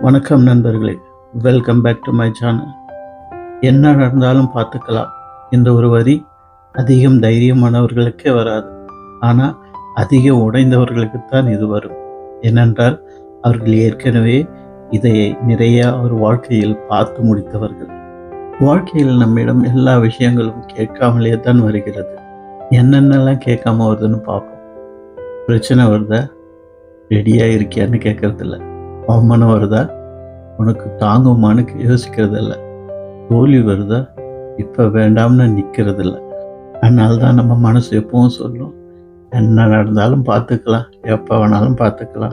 வணக்கம் நண்பர்களே. Welcome back to my channel என்ன நடந்தாலும் பார்த்துக்கலாம். இந்த ஒரு வரி அதிகம் தைரியமானவர்களுக்கே வராது. ஆனால் அதிகம் உடைந்தவர்களுக்குத்தான் இது வரும். ஏனென்றால் அவர்கள் ஏற்கனவே இதை நிறைய அவர் வாழ்க்கையில் பார்த்து முடித்தவர்கள். வாழ்க்கையில் நம்மிடம் எல்லா விஷயங்களும் கேட்காமலே தான் வருகிறது. என்னென்னலாம் கேட்காம வருதுன்னு பார்ப்போம். பிரச்சனை வருதா? ரெடியாக இருக்கியான்னு கேட்கறதில்ல. அவமானம் வருதா? உனக்கு தாங்குமான்னு யோசிக்கிறதில்ல. தோல்வி வருதா? இப்போ வேண்டாம்னு நிற்கிறதில்ல அதனால தான் நம்ம மனசு எப்பவும் சொல்லும் என்ன நடந்தாலும் பார்த்துக்கலாம் எப்போ வேணாலும் பார்த்துக்கலாம்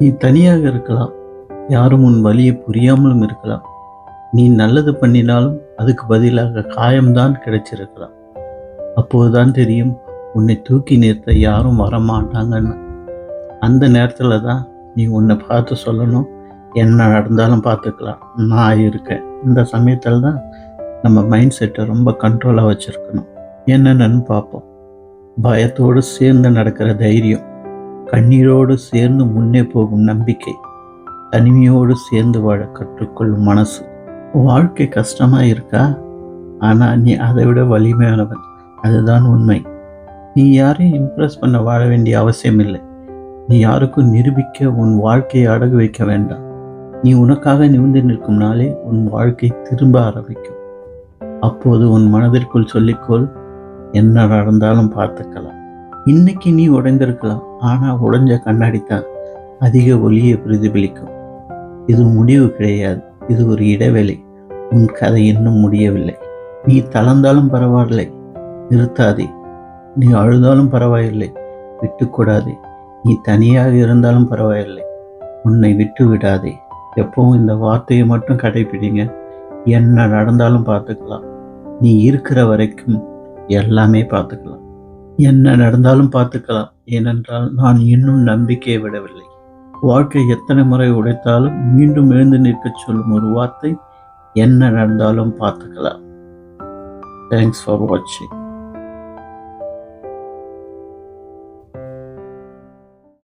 நீ தனியாக இருக்கலாம் யாரும் உன் வழியை புரியாமலும் இருக்கலாம். நீ நல்லது பண்ணினாலும் அதுக்கு பதிலாக காயம்தான் கிடைச்சிருக்கலாம். அப்போதுதான் தெரியும் உன்னை தூக்கி நிறுத்த யாரும் வரமாட்டாங்கன்னு. அந்த நேரத்தில் தான் நீ உன்னை பார்த்து சொல்லணும். என்ன நடந்தாலும் பார்த்துக்கலாம். நான் இருக்கேன். இந்த சமயத்தில் தான் நம்ம மைண்ட் செட்டை ரொம்ப கண்ட்ரோலாக வச்சுருக்கணும். என்னென்னு பார்ப்போம். பயத்தோடு சேர்ந்து நடக்கிற தைரியம் கண்ணீரோடு சேர்ந்து முன்னே போகும் நம்பிக்கை தனிமையோடு சேர்ந்து வாழ கற்றுக்கொள்ளும் மனசு. வாழ்க்கை கஷ்டமாக இருக்கா? ஆனால் நீ அதை விட வலிமையானவன். அதுதான் உண்மை. நீ யாரையும் இம்ப்ரெஸ் பண்ண வாழ வேண்டிய அவசியம் இல்லை நீ யாருக்கும் நிரூபிக்க உன் வாழ்க்கையை அடகு வைக்க வேண்டாம். நீ உனக்காக நிமிந்து நிற்கும் நாளே உன் வாழ்க்கை திரும்ப ஆரம்பிக்கும். அப்போது உன் மனதிற்குள் சொல்லிக்கொள் என்ன நடந்தாலும் பார்த்துக்கலாம். இன்னைக்கு நீ உடைந்திருக்கலாம். ஆனால் உடைஞ்ச கண்ணாடி தான் அதிக ஒளியை பிரதிபலிக்கும். இது முடிவு கிடையாது. இது ஒரு இடைவேளை. உன் கதை இன்னும் முடியவில்லை. நீ தளர்ந்தாலும் பரவாயில்லை. நிறுத்தாதே. நீ அழுதாலும் பரவாயில்லை. விட்டுக்கூடாதே நீ தனியாக இருந்தாலும் பரவாயில்லை. உன்னை விட்டு விடாதே. எப்பவும் இந்த வார்த்தையை மட்டும் கடைப்பிடிங்க. என்ன நடந்தாலும் பார்த்துக்கலாம். நீ இருக்கிற வரைக்கும் எல்லாமே பார்த்துக்கலாம். என்ன நடந்தாலும் பார்த்துக்கலாம். ஏனென்றால் நான் இன்னும் நம்பிக்கையை விடவில்லை. வாழ்க்கை எத்தனை முறை உடைத்தாலும் மீண்டும் எழுந்து நிற்க சொல்லும் ஒரு வார்த்தை என்ன நடந்தாலும் பார்த்துக்கலாம். தேங்க்ஸ் ஃபார் வாட்சிங்